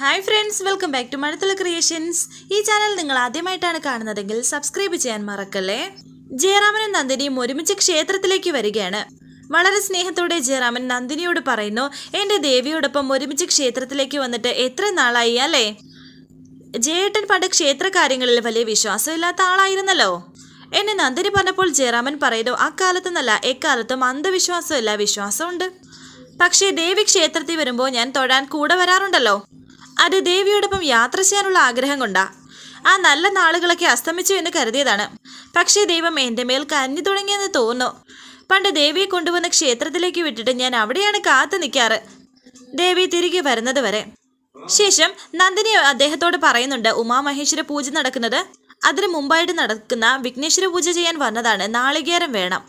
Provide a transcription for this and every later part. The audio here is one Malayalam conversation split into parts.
Hi friends welcome back to Mazhathulla creations ഈ ചാനൽ നിങ്ങൾ ആദ്യമായിട്ടാണ് കാണുന്നതെങ്കിൽ സബ്സ്ക്രൈബ് ചെയ്യാൻ മറക്കല്ലേ? ജയറാമനും നന്ദിനിയും ഒരുമിച്ച് ക്ഷേത്രത്തിലേക്ക് വരികയാണ്. വളരെ സ്നേഹത്തോടെ ജയറാമൻ നന്ദിനിയോട് പറയുന്നു എന്റെ ദേവിയോടൊപ്പം ഒരുമിച്ച് ക്ഷേത്രത്തിലേക്ക് വന്നിട്ട് എത്ര നാളായി അല്ലേ? ജയേട്ടൻ പണ്ട് ക്ഷേത്ര കാര്യങ്ങളിൽ വലിയ വിശ്വാസമില്ലാത്ത ആളായിരുന്നല്ലോ. എന്നെ നന്ദിനി പറഞ്ഞപ്പോൾ ജയറാമൻ പറയുന്നു അക്കാലത്തെന്നല്ല എക്കാലത്തും അന്ധവിശ്വാസമില്ല വിശ്വാസമുണ്ട്. പക്ഷേ ദേവി ക്ഷേത്രത്തിൽ വരുമ്പോൾ ഞാൻ തൊഴാൻ കൂടെ വരാറുണ്ടല്ലോ. അത് ദേവിയോടൊപ്പം യാത്ര ചെയ്യാനുള്ള ആഗ്രഹം കൊണ്ടാ. ആ നല്ല നാളുകളൊക്കെ അസ്തമിച്ചു എന്ന് കരുതിയതാണ്. പക്ഷേ ദൈവം എന്റെ മേൽ കരഞ്ഞു തുടങ്ങിയെന്ന് തോന്നുന്നു. പണ്ട് ദേവിയെ കൊണ്ടുവന്ന ക്ഷേത്രത്തിലേക്ക് വിട്ടിട്ട് ഞാൻ അവിടെയാണ് കാത്തു നിൽക്കാറ്. ദേവി തിരികെ വരുന്നത് വരെ. ശേഷം നന്ദിനി അദ്ദേഹത്തോട് പറയുന്നുണ്ട് ഉമാമഹേശ്വര പൂജ നടക്കുന്നത് അതിനു മുമ്പായിട്ട് നടക്കുന്ന വിഘ്നേശ്വര പൂജ ചെയ്യാൻ വന്നതാണ്. നാളികേരം വേണം.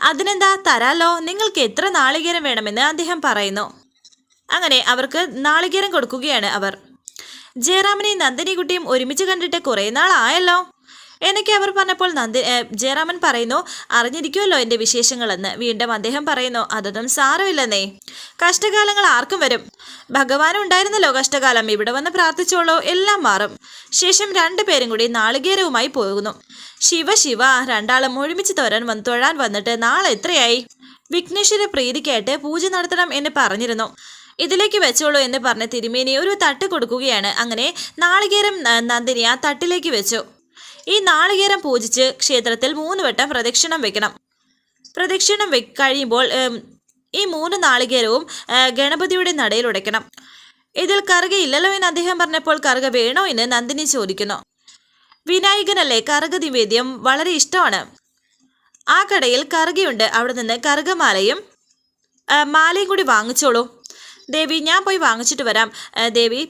അതിനെന്താ തരാലോ? നിങ്ങൾക്ക് എത്ര നാളികേരം വേണമെന്ന് അദ്ദേഹം പറയുന്നു. അങ്ങനെ അവർക്ക് നാളികേരം കൊടുക്കുകയാണ് അവർ. ജയറാമനെയും നന്ദിനിക്കുട്ടിയും ഒരുമിച്ച് കണ്ടിട്ട് കുറേ നാളായല്ലോ എന്നൊക്കെ അവർ പറഞ്ഞപ്പോൾ നന്ദി ജയറാമൻ പറയുന്നു അറിഞ്ഞിരിക്കുമല്ലോ എന്റെ വിശേഷങ്ങളെന്ന്. വീണ്ടും അദ്ദേഹം പറയുന്നു അതൊന്നും സാരമില്ലെന്നേ. കഷ്ടകാലങ്ങൾ ആർക്കും വരും. ഭഗവാനും ഉണ്ടായിരുന്നല്ലോ കഷ്ടകാലം. ഇവിടെ വന്ന് പ്രാർത്ഥിച്ചോളോ എല്ലാം മാറും. ശേഷം രണ്ടുപേരും കൂടി നാളികേരവുമായി പോകുന്നു. ശിവ ശിവ രണ്ടാളും ഒരുമിച്ച് തോരാൻ വന്ന് തൊഴാൻ വന്നിട്ട് നാളെ എത്രയായി വിഘ്നേശ്വര പ്രീതിക്കായിട്ട് പൂജ നടത്തണം എന്ന് പറഞ്ഞിരുന്നു. ഇതിലേക്ക് വെച്ചോളൂ എന്ന് പറഞ്ഞ് തിരുമേനി ഒരു തട്ട് കൊടുക്കുകയാണ്. അങ്ങനെ നാളികേരം നന്ദിനി ആ തട്ടിലേക്ക് വെച്ചു. ഈ നാളികേരം പൂജിച്ച് ക്ഷേത്രത്തിൽ മൂന്ന് വട്ടം പ്രദക്ഷിണം വെക്കണം. പ്രദക്ഷിണം വെ കഴിയുമ്പോൾ ഈ മൂന്ന് നാളികേരവും ഗണപതിയുടെ നടയിൽ ഉടയ്ക്കണം. ഇതിൽ കറുക ഇല്ലല്ലോ എന്ന് അദ്ദേഹം പറഞ്ഞപ്പോൾ കറുക വേണോ എന്ന് നന്ദിനി ചോദിക്കുന്നു. വിനായകനല്ലേ കറുക നിവേദ്യം? വളരെ ഇഷ്ടമാണ്. ആ കടയിൽ കറുകയുണ്ട്. അവിടെ നിന്ന് കറുകമാലയും മാലയും കൂടി വാങ്ങിച്ചോളൂ. ദേവി ഞാൻ പോയി വാങ്ങിച്ചിട്ട് വരാം. ദേവി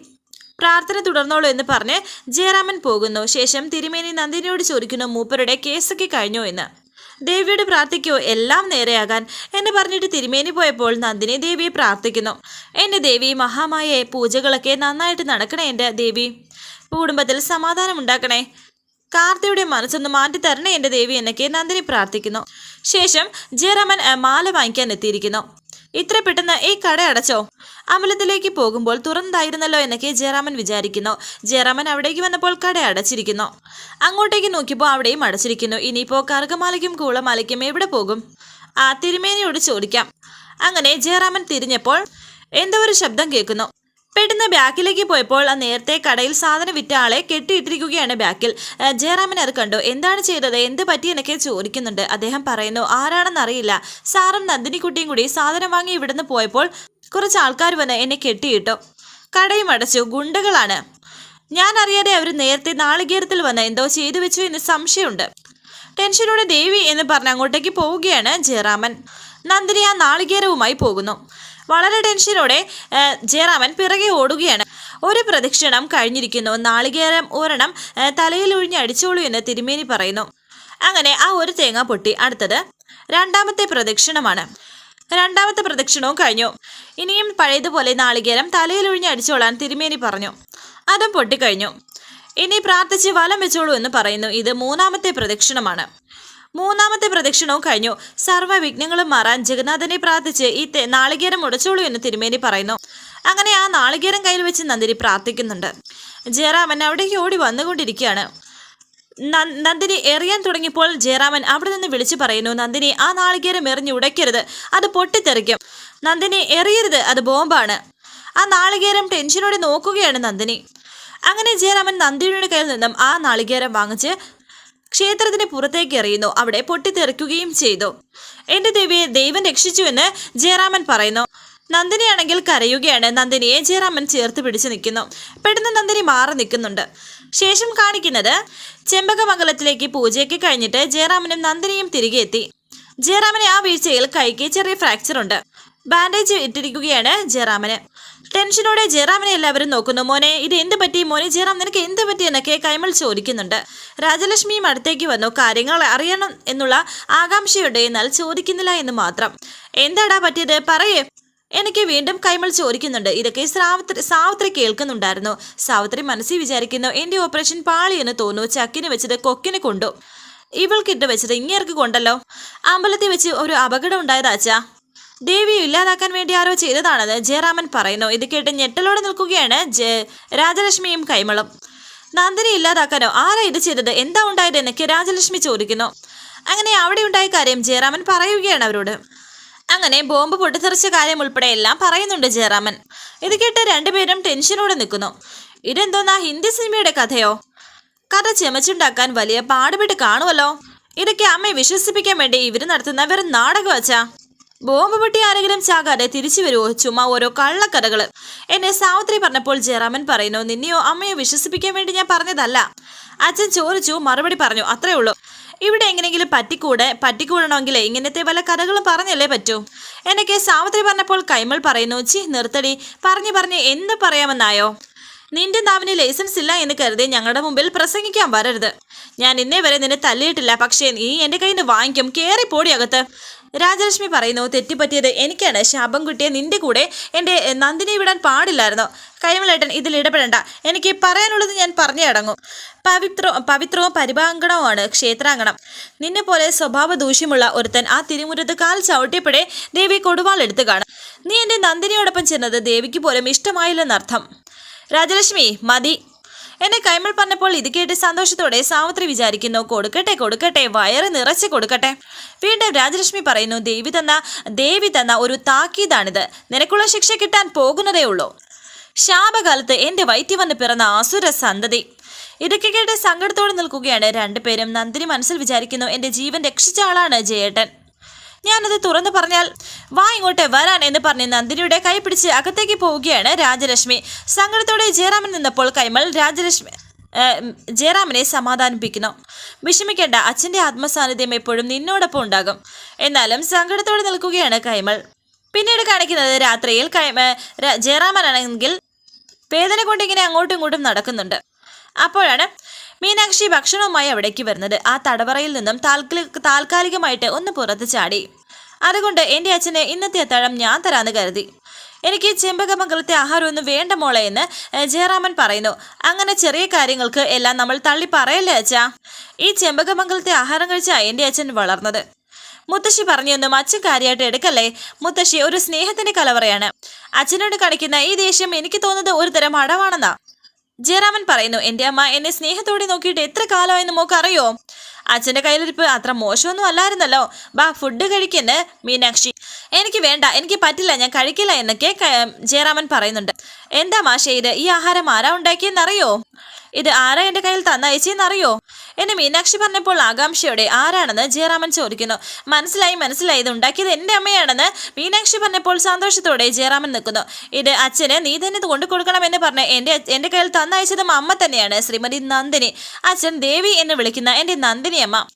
പ്രാർത്ഥന തുടർന്നോളൂ എന്ന് പറഞ്ഞ് ജയറാമൻ പോകുന്നു. ശേഷം തിരുമേനി നന്ദിനിയോട് ചോദിക്കുന്നു മൂപ്പരുടെ കേസൊക്കെ കഴിഞ്ഞോ എന്ന്. ദേവിയുടെ പ്രാർത്ഥിക്കോ എല്ലാം നേരെയാകാൻ എന്ന് പറഞ്ഞിട്ട് തിരുമേനി പോയപ്പോൾ നന്ദിനി ദേവിയെ പ്രാർത്ഥിക്കുന്നു. എന്റെ ദേവി മഹാമായ പൂജകളൊക്കെ നന്നായിട്ട് നടക്കണേ എന്റെ ദേവി. കുടുംബത്തിൽ സമാധാനം ഉണ്ടാക്കണേ. കാർത്തിയുടെ മനസ്സൊന്ന് മാറ്റി തരണേ എന്റെ ദേവി എന്നൊക്കെ നന്ദിനി പ്രാർത്ഥിക്കുന്നു. ശേഷം ജയറാമൻ മാല വാങ്ങിക്കാൻ എത്തിയിരിക്കുന്നു. ഇത്ര പെട്ടെന്ന് ഈ കട അടച്ചോ? അമലത്തിലേക്ക് പോകുമ്പോൾ തുറന്നതായിരുന്നല്ലോ എന്നൊക്കെ ജയറാമൻ വിചാരിക്കുന്നു. ജയറാമൻ അവിടേക്ക് വന്നപ്പോൾ കട അടച്ചിരിക്കുന്നു. അങ്ങോട്ടേക്ക് നോക്കിയപ്പോൾ അവിടെയും അടച്ചിരിക്കുന്നു. ഇനിയിപ്പോൾ കറുകമാലയ്ക്കും കൂളമാലയ്ക്കും എവിടെ പോകും? ആ തിരുമേനിയോട് ചോദിക്കാം. അങ്ങനെ ജയറാമൻ തിരിഞ്ഞപ്പോൾ എന്തോ ഒരു ശബ്ദം കേൾക്കുന്നു. പെട്ടെന്ന് ബാക്കിലേക്ക് പോയപ്പോൾ നേരത്തെ കടയിൽ സാധനം വിറ്റ ആളെ കെട്ടിയിട്ടിരിക്കുകയാണ് ബാക്കിൽ. ജയറാമൻ അത് കണ്ടു. എന്താണ് ചെയ്തത്? എന്ത് പറ്റി എന്നൊക്കെ ചോദിക്കുന്നുണ്ട്. അദ്ദേഹം പറയുന്നു ആരാണെന്ന് അറിയില്ല. സാറും നന്ദിനിക്കുട്ടിയും കൂടി സാധനം വാങ്ങി ഇവിടുന്ന് പോയപ്പോൾ കുറച്ച് ആൾക്കാർ വന്ന് എന്നെ കെട്ടിയിട്ടു. കടയും അടച്ചു. ഗുണ്ടകളാണ്. ഞാൻ അറിയാതെ അവർ നേരത്തെ നാളികേരത്തിൽ വന്ന് എന്തോ ചെയ്തു വെച്ചു എന്ന് സംശയമുണ്ട്. ടെൻഷനോടെ ദേവി എന്ന് പറഞ്ഞ് അങ്ങോട്ടേക്ക് പോവുകയാണ് ജയറാമൻ. നന്ദിനി ആ നാളികേരവുമായി പോകുന്നു. വളരെ ടെൻഷനോടെ ജയറാമൻ പിറകെ ഓടുകയാണ്. ഒരു പ്രദക്ഷിണം കഴിഞ്ഞിരിക്കുന്നു. നാളികേരം ഒരെണ്ണം തലയിൽ ഒഴിഞ്ഞ് അടിച്ചോളൂ എന്ന് തിരുമേനി പറയുന്നു. അങ്ങനെ ആ ഒരു തേങ്ങ പൊട്ടി. അടുത്തത് രണ്ടാമത്തെ പ്രദക്ഷിണമാണ് രണ്ടാമത്തെ പ്രദക്ഷിണവും കഴിഞ്ഞു. ഇനിയും പഴയതുപോലെ നാളികേരം തലയിൽ ഒഴിഞ്ഞ് അടിച്ചോളാൻ തിരുമേനി പറഞ്ഞു. അതും പൊട്ടിക്കഴിഞ്ഞു. ഇനി പ്രാർത്ഥിച്ച് വലം വെച്ചോളൂ എന്ന് പറയുന്നു. ഇത് മൂന്നാമത്തെ പ്രദക്ഷിണമാണ് മൂന്നാമത്തെ പ്രദക്ഷിണവും കഴിഞ്ഞു. സർവ വിഘ്നങ്ങളും മാറാൻ ജഗന്നാഥനെ പ്രാർത്ഥിച്ച് ഈ നാളികേരം ഉടച്ചോളൂ എന്ന് തിരുമേനി പറയുന്നു. അങ്ങനെ ആ നാളികേരം കയ്യിൽ വെച്ച് നന്ദിനി പ്രാർത്ഥിക്കുന്നുണ്ട്. ജയറാമൻ അവിടേക്ക് ഓടി വന്നുകൊണ്ടിരിക്കുകയാണ്. നന്ദിനി എറിയാൻ തുടങ്ങിയപ്പോൾ ജയറാമൻ അവിടെ നിന്ന് വിളിച്ചു പറയുന്നു നന്ദിനി ആ നാളികേരം എറിഞ്ഞ് ഉടയ്ക്കരുത്. അത് പൊട്ടിത്തെറിക്കും. നന്ദിനി എറിയരുത്. അത് ബോംബാണ്. ആ നാളികേരം ടെൻഷനോടെ നോക്കുകയാണ് നന്ദിനി. അങ്ങനെ ജയറാമൻ നന്ദിനിയുടെ കയ്യിൽ നിന്നും ആ നാളികേരം വാങ്ങിച്ച് ക്ഷേത്രത്തിന് പുറത്തേക്ക് എറിയുന്നു. അവിടെ പൊട്ടിത്തെറിക്കുകയും ചെയ്തു. എന്റെ ദേവിയെ ദൈവം രക്ഷിച്ചുവെന്ന് ജയറാമൻ പറയുന്നു. നന്ദിനിയാണെങ്കിൽ കരയുകയാണ്. നന്ദിനിയെ ജയറാമൻ ചേർത്ത് പിടിച്ചു നിൽക്കുന്നു. പെട്ടെന്ന് നന്ദിനി മാറി നിൽക്കുന്നുണ്ട്. ശേഷം കാണിക്കുന്നത് ചെമ്പകമംഗലത്തിലേക്ക് പൂജയൊക്കെ കഴിഞ്ഞിട്ട് ജയറാമനും നന്ദിനിയും തിരികെ എത്തി. ജയറാമന് ആ വീഴ്ചയിൽ കൈക്ക് ചെറിയ ഫ്രാക്ചർ ഉണ്ട് ബാൻഡേജ് ഇട്ടിരിക്കുകയാണ് ജയറാമന്. ടെൻഷനോടെ ജയറാമിനെ എല്ലാവരും നോക്കുന്നു. മോനെ ഇത് എന്ത് പറ്റി? മോനെ ജയറാം നിനക്ക് എന്ത് പറ്റി എന്നൊക്കെ കൈമൾ ചോദിക്കുന്നുണ്ട്. രാജലക്ഷ്മിയും അടുത്തേക്ക് വന്നു. കാര്യങ്ങൾ അറിയണം എന്നുള്ള ആകാംക്ഷയുണ്ട്. എന്നാൽ ചോദിക്കുന്നില്ല എന്ന് മാത്രം. എന്താടാ പറ്റിയത്? പറയേ. എനിക്ക് വീണ്ടും കൈമൾ ചോദിക്കുന്നുണ്ട്. ഇതൊക്കെ സാവത്രി സാവത്രി കേൾക്കുന്നുണ്ടായിരുന്നു. സാവത്രി മനസ്സിൽ വിചാരിക്കുന്നു എന്റെ ഓപ്പറേഷൻ പാളി എന്ന് തോന്നുന്നു. ചക്കിന് വെച്ചത് കൊക്കിന് കൊണ്ടു. ഇവൾക്കിട്ട് വെച്ചത് ഇങ്ങേർക്ക് കൊണ്ടല്ലോ. അമ്പലത്തിൽ വെച്ച് ഒരു അപകടം ഉണ്ടായതാച്ചാ ദേവിയെ ഇല്ലാതാക്കാൻ വേണ്ടി ആരോ ചെയ്തതാണെന്ന് ജയറാമൻ പറയുന്നു. ഇത് കേട്ട് ഞെട്ടലോടെ നിൽക്കുകയാണ് രാജലക്ഷ്മിയും കൈമളും. നന്ദിനി ഇല്ലാതാക്കാനോ? ആരാ ഇത് ചെയ്തത്? എന്താ ഉണ്ടായത് എന്നൊക്കെ രാജലക്ഷ്മി ചോദിക്കുന്നു. അങ്ങനെ അവിടെ ഉണ്ടായ കാര്യം ജയറാമൻ പറയുകയാണ് അവരോട്. അങ്ങനെ ബോംബ് പൊട്ടിത്തെറിച്ച കാര്യം ഉൾപ്പെടെ എല്ലാം പറയുന്നുണ്ട് ജയറാമൻ ഇത് കേട്ട് രണ്ടുപേരും ടെൻഷനോടെ നിൽക്കുന്നു. ഇതെന്തോന്നാ ഹിന്ദി സിനിമയുടെ കഥയോ? കഥ ചെമച്ചുണ്ടാക്കാൻ വലിയ പാടുപെട്ട് കാണുമല്ലോ. ഇതൊക്കെ അമ്മയെ വിശ്വസിപ്പിക്കാൻ വേണ്ടി ഇവർ നടത്തുന്ന വെറും നാടകം വച്ചാ ബോംബ് പൊട്ടി ആരെങ്കിലും ചാകാതെ തിരിച്ചു വരുമോ ചുമ്മാ ഓരോ കള്ളക്കഥകൾ എന്നെ സാവിത്രി പറഞ്ഞപ്പോൾ ജയറാമൻ പറയുന്നു നിന്നെയോ അമ്മയോ വിശ്വസിപ്പിക്കാൻ വേണ്ടി ഞാൻ പറഞ്ഞതല്ല. അച്ഛൻ ചോദിച്ചു മറുപടി പറഞ്ഞു അത്രേ ഉള്ളൂ. ഇവിടെ എങ്ങനെയെങ്കിലും പറ്റിക്കൂടെ? പറ്റിക്കൂടണമെങ്കിൽ ഇങ്ങനത്തെ പല കഥകളും പറഞ്ഞല്ലേ പറ്റൂ? എന്നൊക്കെ സാവിത്രി പറഞ്ഞപ്പോൾ കൈമൾ പറയുന്നു ചി നിർത്തടി. പറഞ്ഞു പറഞ്ഞ് എന്ത് പറയാമെന്നായോ? നിന്റെ നാവിന് ലൈസൻസ് ഇല്ല എന്ന് കരുതി ഞങ്ങളുടെ മുമ്പിൽ പ്രസംഗിക്കാൻ വരരുത്. ഞാൻ ഇന്നേ വരെ നിന്നെ തല്ലിയിട്ടില്ല പക്ഷേ നീ എന്റെ കയ്യിൽ നിന്ന് വാങ്ങിക്കും പോടി അകത്ത്. രാജലക്ഷ്മി പറയുന്നു തെറ്റിപ്പറ്റിയത് എനിക്കാണ്. ശാപം കിട്ടിയ നിന്റെ കൂടെ എന്റെ നന്ദിനെ വിടാൻ പാടില്ലായിരുന്നു. കൈമളേട്ടൻ ഇതിൽ ഇടപെടണ്ട. എനിക്ക് പറയാനുള്ളത് ഞാൻ പറഞ്ഞു അടങ്ങും. പവിത്ര പവിത്രവും പരിഭാങ്കണവുമാണ് ക്ഷേത്രാങ്കണം. നിന്നെ പോലെ സ്വഭാവ ദൂഷ്യമുള്ള ഒരുത്തൻ ആ തിരുമുറത്ത് കാൽ ചവിട്ടിയപ്പോഴേ ദേവി കൊടുവാൾ കാണും. നീ എന്റെ നന്ദിനിയോടൊപ്പം ചെന്നത് ദേവിക്ക് പോലും ഇഷ്ടമായില്ലെന്നർത്ഥം. രാജലക്ഷ്മി മതി. എന്നെ കൈമൾ പറഞ്ഞപ്പോൾ ഇത് കേട്ട് സന്തോഷത്തോടെ സാവിത്രി വിചാരിക്കുന്നു കൊടുക്കട്ടെ കൊടുക്കട്ടെ വയറ് നിറച്ച് കൊടുക്കട്ടെ. വീണ്ടും രാജലക്ഷ്മി പറയുന്നു ദേവി തന്ന ദേവി തന്ന ഒരു താക്കീതാണിത്. നിനക്കുള്ള ശിക്ഷ കിട്ടാൻ പോകുന്നതേ ഉള്ളൂ. ശാപകാലത്ത് എന്റെ വയറ്റി വന്ന് പിറന്ന ആസുര സന്തതി. ഇതൊക്കെ കേട്ട് സങ്കടത്തോടെ നിൽക്കുകയാണ്. രണ്ടുപേരും നന്ദിനി മനസ്സിൽ വിചാരിക്കുന്നു എന്റെ ജീവൻ രക്ഷിച്ച ആളാണ് ജയേട്ടൻ. ഞാനത് തുറന്നു പറഞ്ഞാൽ വാ ഇങ്ങോട്ട് വരാൻ എന്ന് പറഞ്ഞ് നന്ദിനിയുടെ കൈ പിടിച്ച് അകത്തേക്ക് പോവുകയാണ് രാജലക്ഷ്മി. സങ്കടത്തോടെ ജയറാമൻ നിന്നപ്പോൾ കൈമൾ രാജലക്ഷ്മി ജയറാമിനെ സമാധാനിപ്പിക്കുന്നു. വിഷമിക്കേണ്ട അച്ഛന്റെ ആത്മസാന്നിധ്യം എപ്പോഴും നിന്നോടൊപ്പം ഉണ്ടാകും. എന്നാലും സങ്കടത്തോടെ നിൽക്കുകയാണ് കൈമൾ. പിന്നീട് കാണിക്കുന്നത് രാത്രിയിൽ കൈമ ജയറാമനാണെങ്കിൽ വേദന കൊണ്ടിങ്ങനെ അങ്ങോട്ടും ഇങ്ങോട്ടും നടക്കുന്നുണ്ട്. അപ്പോഴാണ് മീനാക്ഷി ഭക്ഷണവുമായി അവിടേക്ക് വരുന്നത് ആ തടവറയിൽ നിന്നും താൽക്കാലി താൽക്കാലികമായിട്ട് ഒന്ന് പുറത്ത് ചാടി. അതുകൊണ്ട് എന്റെ അച്ഛന് ഇന്നത്തെ അത്താഴം ഞാൻ തരാമെന്ന് കരുതി. എനിക്ക് ചെമ്പകമംഗലത്തെ ആഹാരമൊന്നും വേണ്ട മോളെ എന്ന് ജയറാമൻ പറയുന്നു. അങ്ങനെ ചെറിയ കാര്യങ്ങൾക്ക് എല്ലാം നമ്മൾ തള്ളി പറയല്ലേ അച്ഛാ? ഈ ചെമ്പകമംഗലത്തെ ആഹാരം കഴിച്ചാ എന്റെ അച്ഛൻ വളർന്നത്. മുത്തശ്ശി പറഞ്ഞൊന്നും അച്ഛൻ കാര്യമായിട്ട് എടുക്കല്ലേ? മുത്തശ്ശി ഒരു സ്നേഹത്തിന്റെ കലവറയാണ്. അച്ഛനോട് കാണിക്കുന്ന ഈ ദേഷ്യം എനിക്ക് തോന്നുന്നത് ഒരുതരം അടവാണെന്നാ. ജയറാമൻ പറയുന്നു എന്റെ അമ്മ എന്നെ സ്നേഹത്തോടെ നോക്കിയിട്ട് എത്ര കാലമായെന്ന് മോക്ക് അറിയോ അച്ഛന്റെ കയ്യിലിരിപ്പ് അത്ര മോശമൊന്നും അല്ലായിരുന്നല്ലോ. ബാ ഫുഡ് കഴിക്കെന്ന് മീനാക്ഷി. എനിക്ക് വേണ്ട എനിക്ക് പറ്റില്ല ഞാൻ കഴിക്കില്ല എന്നൊക്കെ ജയറാമൻ പറയുന്നുണ്ട്. എന്താ മാഷേ ഇത്? ഈ ആഹാരം ആരാ ഉണ്ടാക്കിയെന്നറിയോ? ഇത് ആരാ എന്റെ കയ്യിൽ തന്നയച്ചെന്നറിയോ? എന്നെ മീനാക്ഷി പറഞ്ഞപ്പോൾ ആകാംക്ഷയോടെ ആരാണെന്ന് ജയറാമൻ ചോദിക്കുന്നു. മനസ്സിലായി മനസ്സിലായി. ഇത് ഉണ്ടാക്കിയത് എന്റെ അമ്മയാണെന്ന് മീനാക്ഷി പറഞ്ഞപ്പോൾ സന്തോഷത്തോടെ ജയറാമൻ നിൽക്കുന്നു. ഇത് അച്ഛന് നീ തന്നെ ഇത് കൊണ്ടു കൊടുക്കണമെന്ന് പറഞ്ഞ് എന്റെ എന്റെ കയ്യിൽ തന്നയച്ചതും അമ്മ തന്നെയാണ് ശ്രീമതി നന്ദിനി. അച്ഛൻ ദേവി എന്ന് വിളിക്കുന്ന എന്റെ നന്ദിനി അമ്മ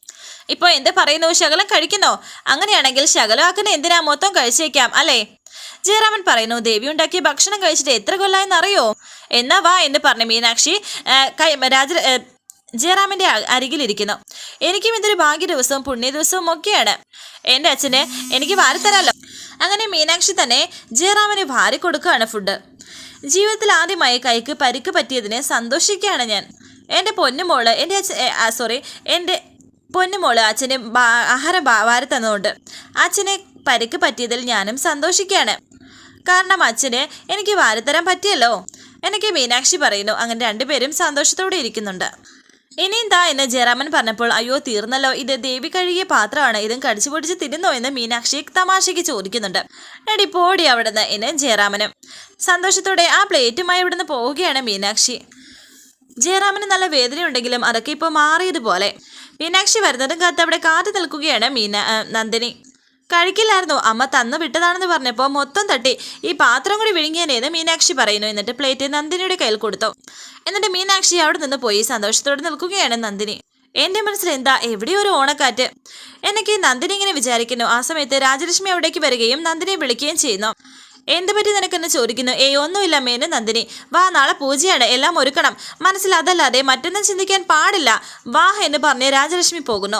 ഇപ്പോൾ എന്ത് പറയുന്നു? ശകലം കഴിക്കുന്നോ? അങ്ങനെയാണെങ്കിൽ ശകലം ആക്കുന്ന എന്തിനാ മൊത്തം കഴിച്ചേക്കാം അല്ലേ? ജയറാമൻ പറയുന്നു ദേവി ഉണ്ടാക്കിയ ഭക്ഷണം കഴിച്ചിട്ട് എത്ര കൊല്ലായെന്ന് അറിയോ എന്നാ വാ എന്ന് പറഞ്ഞു മീനാക്ഷി രാജ ജയറാമിന്റെ അരികിലിരിക്കുന്നു. എനിക്കും ഇതൊരു ഭാഗ്യ ദിവസവും പുണ്യ ദിവസവും ഒക്കെയാണ്. എന്റെ അച്ഛന് എനിക്ക് വാരിത്തരാലോ. അങ്ങനെ മീനാക്ഷി തന്നെ ജയറാമിന് വാരി കൊടുക്കുകയാണ് ഫുഡ്. ജീവിതത്തിൽ ആദ്യമായി കൈക്ക് പരിക്ക് പറ്റിയതിനെ സന്തോഷിക്കുകയാണ് ഞാൻ. എന്റെ പൊന്നുമോൾ എന്റെ സോറി എന്റെ പൊന്നുമോൾ അച്ഛന് ആഹാരം വാരി തന്നതുകൊണ്ട് അച്ഛനെ പരിക്ക് പറ്റിയതിൽ ഞാനും സന്തോഷിക്കുകയാണ്. കാരണം അച്ഛന് എനിക്ക് വാരിത്തരാൻ പറ്റിയല്ലോ. എനിക്ക് മീനാക്ഷി പറയുന്നു അങ്ങനെ രണ്ടുപേരും സന്തോഷത്തോടെ ഇരിക്കുന്നുണ്ട്. ഇനിയും താ എന്ന് ജയറാമൻ പറഞ്ഞപ്പോൾ അയ്യോ തീർന്നല്ലോ. ഇത് ദേവി കഴുകിയ പാത്രമാണ്. ഇതും കടിച്ചു പൊടിച്ച് തിരുന്നോ എന്ന് മീനാക്ഷി തമാശയ്ക്ക് ചോദിക്കുന്നുണ്ട്. എടി പോടി അവിടുന്ന് എന്ന് ജയറാമനും. സന്തോഷത്തോടെ ആ പ്ലേറ്റുമായി ഇവിടുന്ന് പോവുകയാണ് മീനാക്ഷി. ജയറാമിന് നല്ല വേദനയുണ്ടെങ്കിലും അതൊക്കെ ഇപ്പോൾ മാറിയതുപോലെ. മീനാക്ഷി വരുന്നതും കാത്ത് അവിടെ കാത്തു നിൽക്കുകയാണ് മീന നന്ദിനി. കഴിക്കില്ലായിരുന്നു. അമ്മ തന്നു വിട്ടതാണെന്ന് പറഞ്ഞപ്പോൾ മൊത്തം തട്ടി. ഈ പാത്രം കൂടി വിഴുങ്ങിയനേന്ന് മീനാക്ഷി പറയുന്നു എന്നിട്ട് പ്ലേറ്റ് നന്ദിനിയുടെ കയ്യിൽ കൊടുത്തു. എന്നിട്ട് മീനാക്ഷി അവിടെ നിന്ന് പോയി സന്തോഷത്തോടെ നിൽക്കുകയാണ് നന്ദിനി. എന്റെ മനസ്സിൽ എന്താ? എവിടെയോ ഒരു ഓണക്കാറ്റ്. എനിക്ക് നന്ദിനി ഇങ്ങനെ വിചാരിക്കുന്നു. ആ സമയത്ത് രാജലക്ഷ്മി അവിടേക്ക് വരികയും നന്ദിനിയെ വിളിക്കുകയും ചെയ്യുന്നു. എന്ത് പറ്റി നിനക്കെന്ന് ചോദിക്കുന്നു? ഏയ് ഒന്നുമില്ല മേന് നന്ദിനി. വാ നാളെ പൂജയാണ്. എല്ലാം ഒരുക്കണം. മനസ്സിൽ അതല്ലാതെ മറ്റൊന്നും ചിന്തിക്കാൻ പാടില്ല. വാ എന്ന് പറഞ്ഞ് രാജലക്ഷ്മി പോകുന്നു.